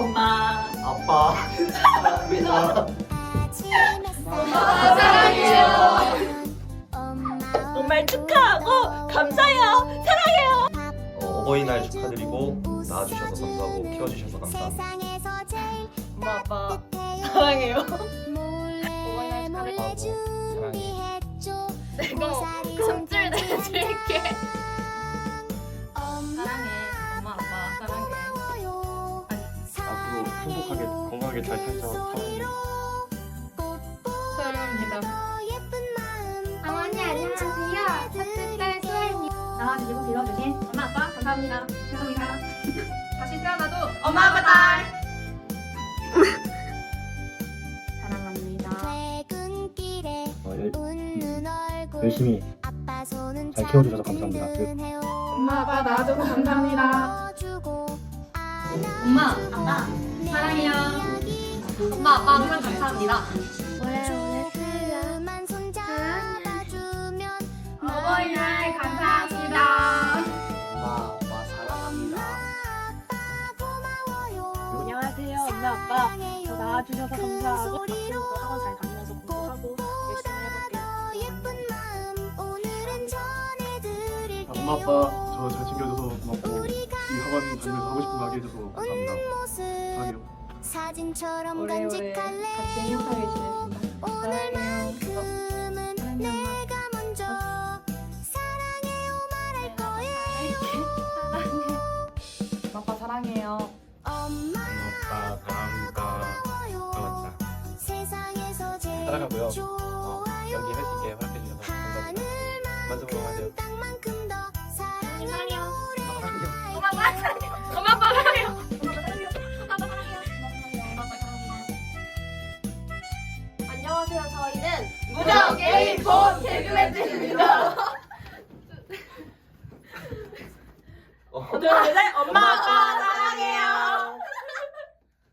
엄마. 아빠 사랑합니다. 엄마 사랑해요. 정말 축하하고 감사해요. 사랑해요. 어, 어버이날 축하드리고 낳아주셔서 감사하고 키워주셔서 감사합니다. 엄마 아빠 사랑해요. 축하드리고 행복하게 건강하게 잘 살자. 사랑합니다. 어머니 안녕하세요. 첫째 딸 수아입니다. 나와 주시고 빌어주신 엄마 아빠 감사합니다. 감사합니다. 다시 태어나도 엄마 아빠 딸. 사랑합니다. 퇴근길에 어, 열, 웃는 얼굴 열심히 아빠 손은 잘 키워주셔서 감사합니다. 엄마 아빠 낳아줘서 감사합니다. 엄마 아빠 사랑해요. 엄마 아빠 항상 감사합니다. 어버이날 감사합니다. 엄마 아빠 사랑합니다. 안녕하세요 엄마 아빠. 저 낳아주셔서 감사하고 앞으로도 학원 잘 다니면서 공부하고 열심히 해볼게요. 엄마 아빠 저 잘 챙겨줘서 고맙고 다니면서 하고 싶은 거 하게 해줘서 감사합니다. 모습 사랑해요. 사진처럼 오래오래 간직할래 같이 행복하게 지냈습니다. 오늘만큼은 내가 먼저 사랑해요 말할 거예요 아빠 사랑해요. 엄마 아빠 사랑합니다. 고마워요 세상에서 제일 따라가고요. 어, 좋아요 연기 해주게 허락해 주셔서 감사합니다. 하늘만 만족으로 하세요. 안녕하세요. 저희는 무적 게임 본 개그맨들입니다. 어. 둘, 셋, 엄마 아빠